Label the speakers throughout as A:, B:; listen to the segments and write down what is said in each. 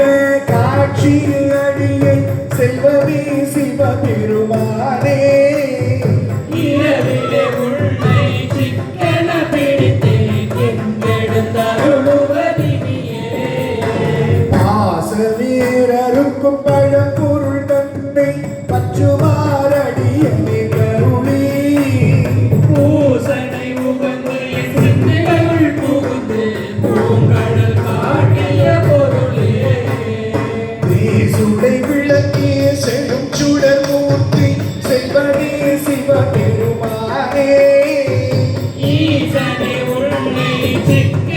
A: கொடுத்த காட்சியில் அடியை செல்வமே சிவபெருமானே
B: இரவிலே உன்னை சிக்கன பிடித்தேன் உன்னை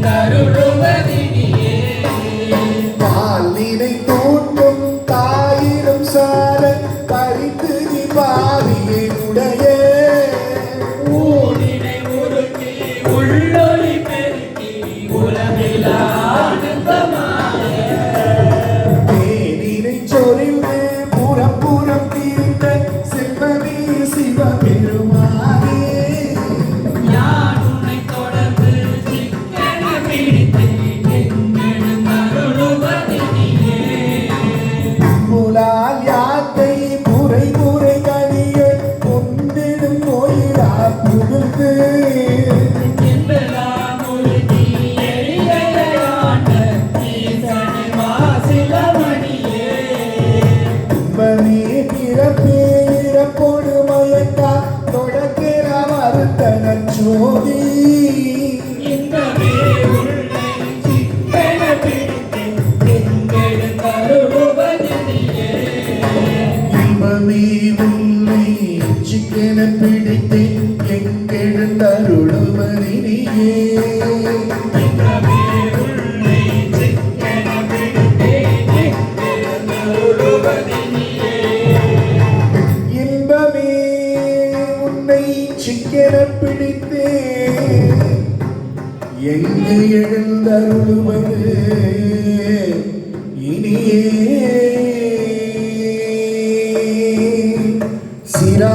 A: karunu
B: தெய்வமே உன்னை சிக்கென பிடித்தேன். எங்கெழுந்தருளுவதி நீயே இன்பமே உன்னை சிக்கென
A: பிடித்தேன். எங்கு எழுந்தருளுவது இனியே.